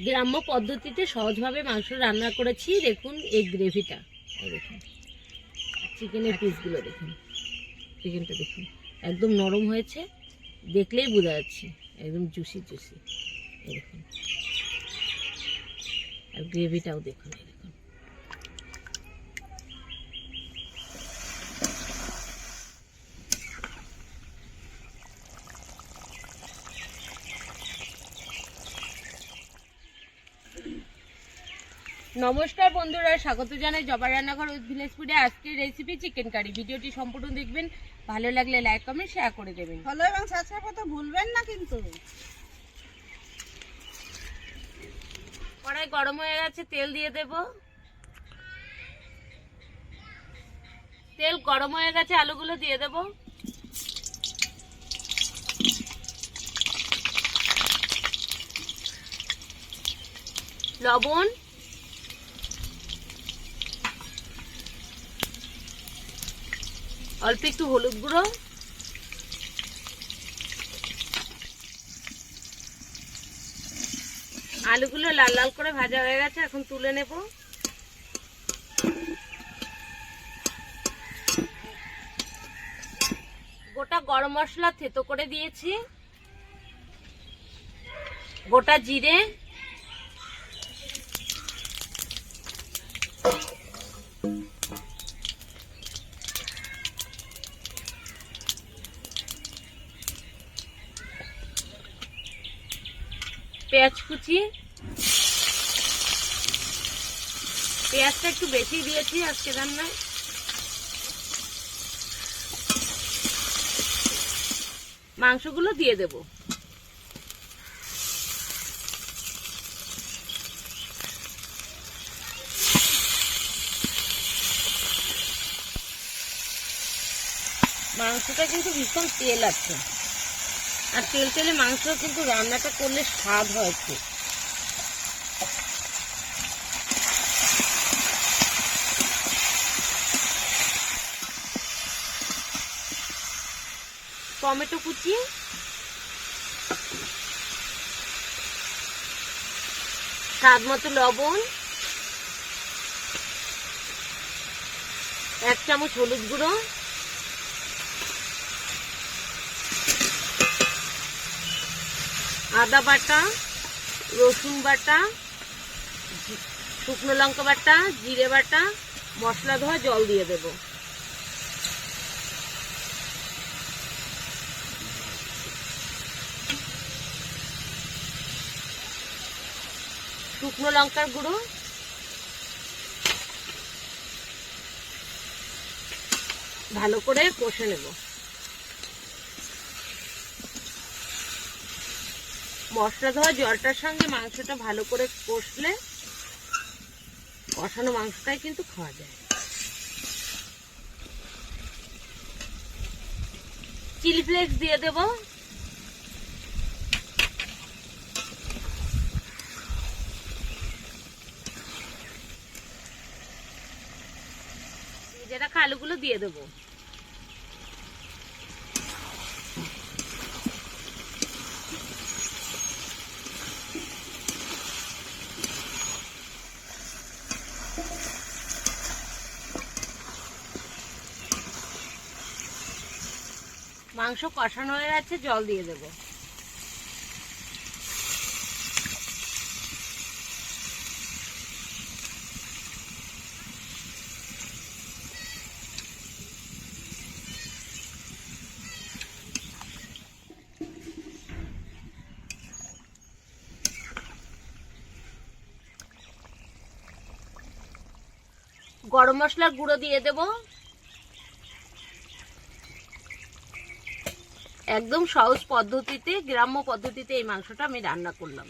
গ্রাম্য পদ্ধতিতে সহজভাবে মাংস রান্না করেছি। দেখুন এই গ্রেভিটা। দেখুন। চিকেনের পিসগুলো দেখুন। চিকেনটা দেখুন। একদম নরম হয়েছে। দেখলেই বোঝা যাচ্ছে। একদম জুসি জুসি দেখুন। আর গ্রেভিটাও দেখুন। নমস্কার বন্ধুরা স্বাগত জানাই জবা রান্নাঘর উইথ ভিলেজ ফুডে আজকের রেসিপি চিকেন কারি ভিডিওটি সম্পূর্ণ দেখবেন। ভালো লাগলে লাইক কমেন্ট শেয়ার করে দেবেন। ফলো এবং সাবস্ক্রাইব করতে ভুলবেন না কিন্তু। কড়াই গরম হয়ে গেছে তেল দিয়ে দেব। তেল গরম হয়ে গেছে আলুগুলো দিয়ে দেব। লবণ অল্প একটু হলুদ গুঁড়ো। আলুগুলো লাল লাল করে ভাজা হয়ে গেছে, এখন তুলে নেব। গোটা গরম মশলা থেতো করে দিয়েছি। গোটা জিরে পেঁয়াজ কুচি। পেঁয়াজটা একটু বেশি দিয়েছি আজকে রান্নায়। মাংসগুলো দিয়ে দেব। মাংসটা কিন্তু ভীষণ তেল আছে। আর তেল তেলে মাংস কিন্তু রান্নাটা করলে স্বাদ হয় টমেটো কুচি। স্বাদ মতো লবণ। এক চামচ হলুদ গুঁড়ো। আদা বাটা, রসুন বাটা, শুকনো লঙ্কা বাটা, জিরে বাটা, মশলা ধোয়া জল দিয়ে দেব। শুকনো লঙ্কার গুঁড়ো। ভালো করে কষে নেব। মশলা ধোয়া জলটার সঙ্গে মাংসটা ভালো করে কষলে কষানো মাংসটাই কিন্তু খাওয়া যায়। চিলি ফ্লেক্স দিয়ে দেব। যেটা আলুগুলো দিয়ে দেবো। মাংস কষানো হয়ে গেছে জল দিয়ে দেবো। গরম মশলার গুঁড়ো দিয়ে দেবো। একদম সহজ পদ্ধতিতে গ্রাম্য পদ্ধতিতে এই মাংসটা আমি রান্না করলাম।